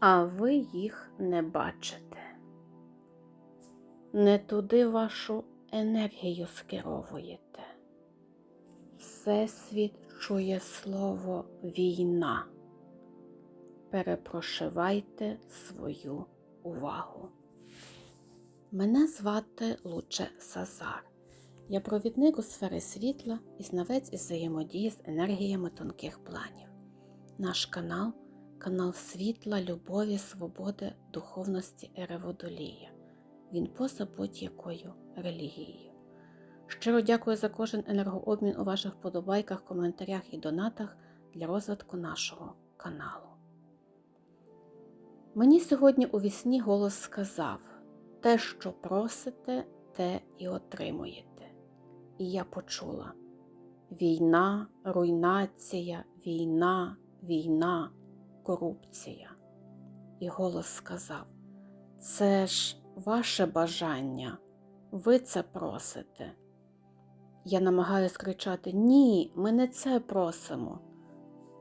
а ви їх не бачите. Не туди вашу енергію скеровуєте. Всесвіт чує слово війна. Перепрошивайте свою увагу. Мене звати Луче Сазар. Я провідник у сфери світла і знавець із взаємодії з енергіями тонких планів. Наш канал канал світла, любові, свободи, духовності ери Водолія. Він поза будь-якою релігією. Щиро дякую за кожен енергообмін у ваших вподобайках, коментарях і донатах для розвитку нашого каналу. Мені сьогодні у вісні голос сказав: те, що просите, те і отримуєте. І я почула: війна, руйнація, війна, війна, корупція. І голос сказав: Це ж ваше бажання, ви це просите. Я намагаюсь кричати: Ні, ми не це просимо.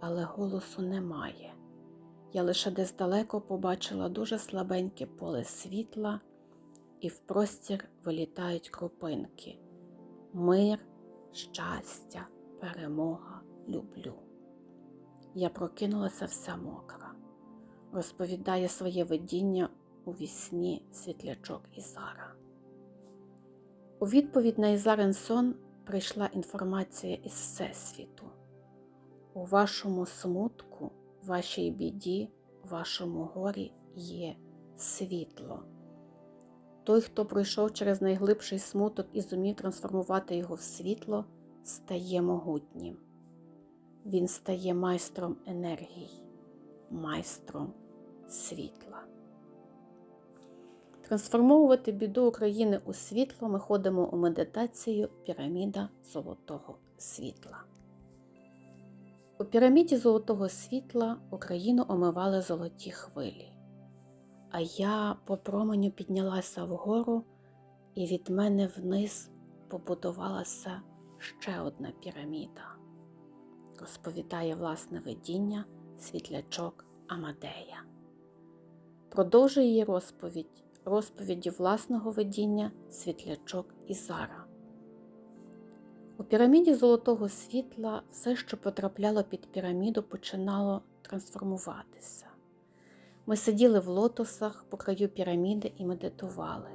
Але голосу немає. Я лише десь далеко побачила дуже слабеньке поле світла, і в простір вилітають крупинки. Мир, щастя, перемога, люблю. Я прокинулася вся мокра, розповідає своє видіння у вісні світлячок Ізара. У відповідь на Ізарин сон прийшла інформація із Всесвіту. У вашому смутку, вашій біді, вашому горі є світло. Той, хто пройшов через найглибший смуток і зумів трансформувати його в світло, стає могутнім. Він стає майстром енергії, майстром світла. Трансформовувати біду України у світло ми ходимо у медитацію Піраміда Золотого Світла. У піраміді Золотого Світла Україну омивали золоті хвилі, а я по променю піднялася вгору, і від мене вниз побудувалася ще одна піраміда розповідає власне видіння світлячок Амадея. Продовжує її розповідь розповіді власного видіння світлячок Ізара. У піраміді золотого світла все, що потрапляло під піраміду, починало трансформуватися. Ми сиділи в лотосах по краю піраміди і медитували.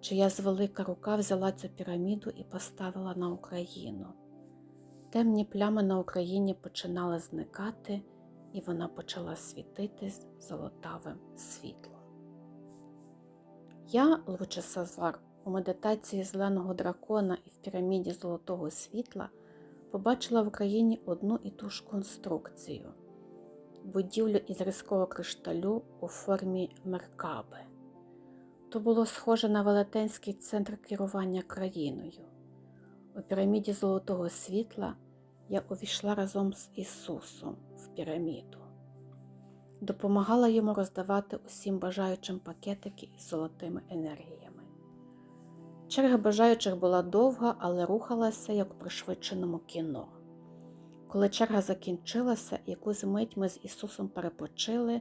Чиясь велика рука взяла цю піраміду і поставила на Україну. Темні плями на Україні починали зникати, і вона почала світитись золотавим світлом. Я, Луче Сазар, у медитації зеленого дракона і в піраміді золотого світла побачила в Україні одну і ту ж конструкцію будівлю із різкого кришталю у формі меркаби. То було схоже на велетенський центр керування країною. У піраміді золотого світла я увійшла разом з Ісусом в піраміду, допомагала йому роздавати усім бажаючим пакетики із золотими енергіями. Черга бажаючих була довга, але рухалася як у пришвидшеному кіно. Коли черга закінчилася, якусь мить ми з Ісусом перепочили,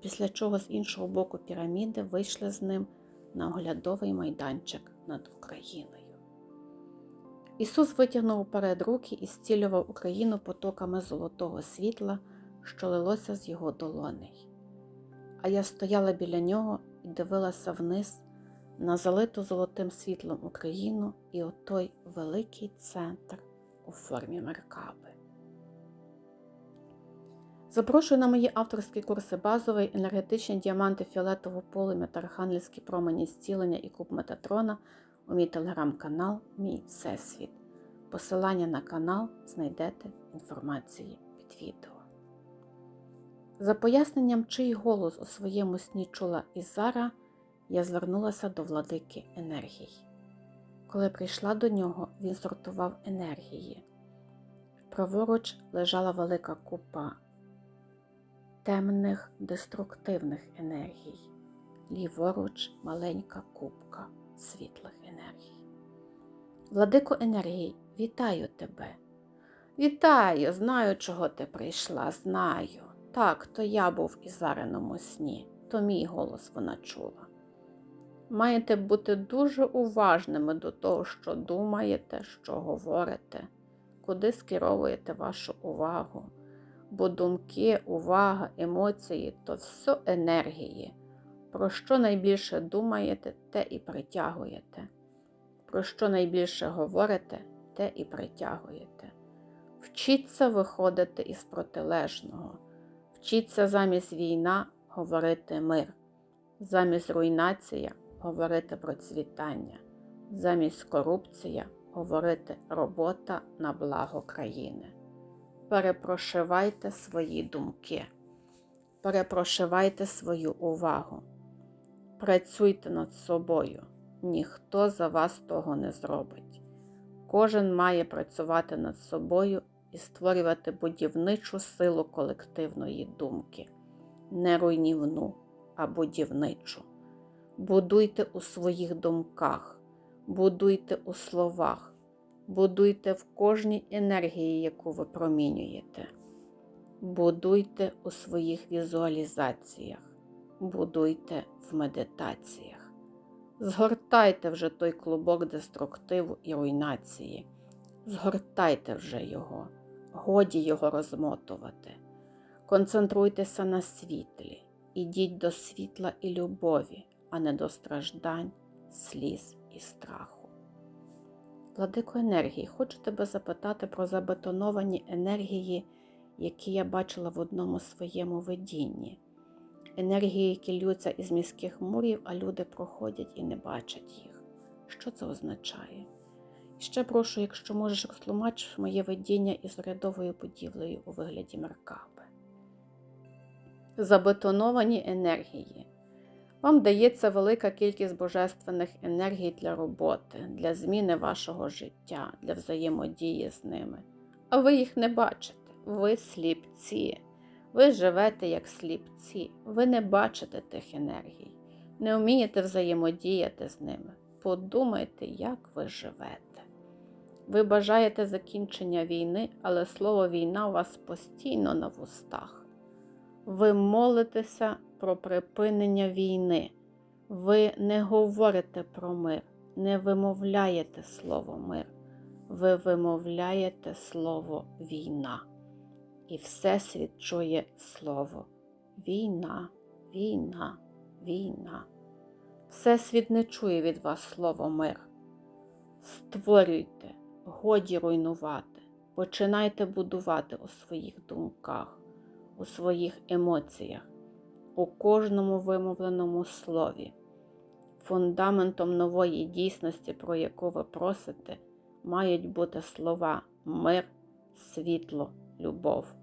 після чого з іншого боку піраміди вийшли з ним на оглядовий майданчик над Україною. Ісус витягнув уперед руки і зцілював Україну потоками золотого світла, що лилося з його долоней. А я стояла біля нього і дивилася вниз на залиту золотим світлом Україну і отой великий центр у формі меркаби. Запрошую на мої авторські курси базовий, енергетичні діаманти фіолетового полум'я та архангельські промені зцілення і куб Метатрона у мій телеграм-канал Мій Всесвіт. Посилання на канал знайдете в інформації під відео. За поясненням, чий голос у своєму сні чула Ізара, я звернулася до владики енергій. Коли прийшла до нього, він сортував енергії. Праворуч лежала велика купа темних деструктивних енергій, ліворуч маленька купка світлих енергій. Владико енергії, вітаю тебе. Вітаю, знаю, чого ти прийшла, знаю. так, то я був і зареному сні, то мій голос вона чула. Маєте бути дуже уважними до того, що думаєте, що говорите, куди скеровуєте вашу увагу. Бо думки, увага, емоції то все енергії. Про що найбільше думаєте, те і притягуєте. Про що найбільше говорите, те і притягуєте. Вчіться виходити із протилежного. Вчіться замість війна говорити мир, замість руйнація говорити процвітання, замість корупція говорити робота на благо країни. Перепрошивайте свої думки, перепрошивайте свою увагу, працюйте над собою, ніхто за вас того не зробить. Кожен має працювати над собою і створювати будівничу силу колективної думки, не руйнівну, а будівничу. Будуйте у своїх думках, будуйте у словах, будуйте в кожній енергії, яку ви промінюєте. Будуйте у своїх візуалізаціях, будуйте в медитаціях. Згортайте вже той клубок деструктиву і руйнації. Згортайте вже його, годі його розмотувати. Концентруйтеся на світлі, ідіть до світла і любові, а не до страждань, сліз і страху. Владико енергії, хочу тебе запитати про забетоновані енергії, які я бачила в одному своєму видінні. Енергії, які ллються із міських мурів, а люди проходять і не бачать їх. Що це означає? І ще прошу, якщо можеш розтлумачиш моє видіння із рядовою будівлею у вигляді меркапи. Забетоновані енергії. Вам дається велика кількість божественних енергій для роботи, для зміни вашого життя, для взаємодії з ними. А ви їх не бачите. Ви сліпці. Ви живете як сліпці. Ви не бачите тих енергій, не вмієте взаємодіяти з ними. Подумайте, як ви живете. Ви бажаєте закінчення війни, але слово війна у вас постійно на вустах. Ви молитеся про припинення війни. Ви не говорите про мир, не вимовляєте слово мир. Ви вимовляєте слово війна. І Всесвіт чує слово війна, війна, війна. Всесвіт не чує від вас слово мир. Створюйте, годі руйнувати, починайте будувати у своїх думках, у своїх емоціях, у кожному вимовленому слові. Фундаментом нової дійсності, про яку ви просите, мають бути слова мир, світло, любов.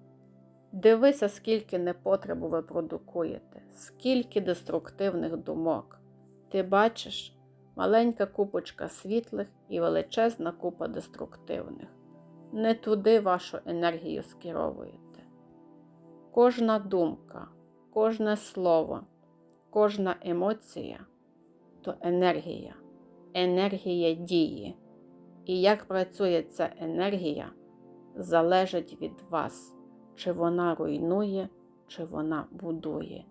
Дивися, скільки непотребу ви продукуєте, скільки деструктивних думок. Ти бачиш маленька купочка світлих і величезна купа деструктивних. Не туди вашу енергію скеровуєте. Кожна думка, кожне слово, кожна емоція то енергія, енергія дії. І як працює ця енергія, залежить від вас, чи вона руйнує, чи вона будує.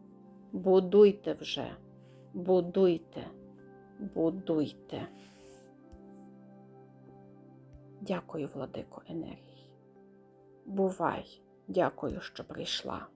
Будуйте вже, будуйте, будуйте. Дякую, владико енергії. Бувай, дякую, що прийшла.